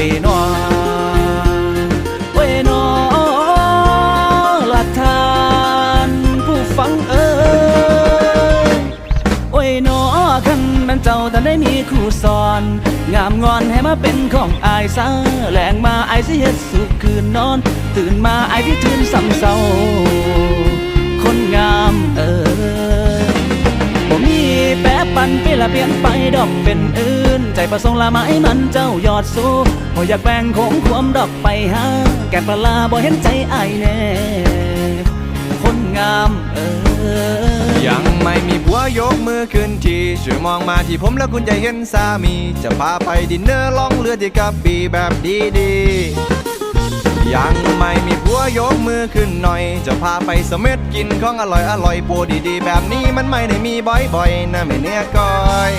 วนอเวนอละทานผู้ฟังเอ่ยโอ้ยนอคันนั้นเจ้าแต่ได้มีครูสอน งามงอนให้มาเป็นของอายซะแหลงมาอายสิเฮ็ดสุขคืนนอน ตื่นมาอายที่ทื่นซ้ำเศร้า แปะปันไปละเปลี่ยนไปดอกเป็นอื่น ใจประสงค์ละไม้มันเจ้ายอดสู้บ่อยากแบ่งของความดอกไปหาแกปลาลาบ่เห็นใจไอแน่คนงามเอ่ยยังไม่มีผัวยกมือขึ้นทีช่วยมองมาที่ผมแล้วคุณจะเห็นสามี จะพาไปดินเนอร์ล่องเรือที่กระบี่แบบดีๆ ยกมือขึ้นหน่อย จะพาไปเสม็ดกินของอร่อยอร่อยปูดีๆ แบบนี้มันไม่ได้มีบ่อยๆนะไม่เนื้อก้อย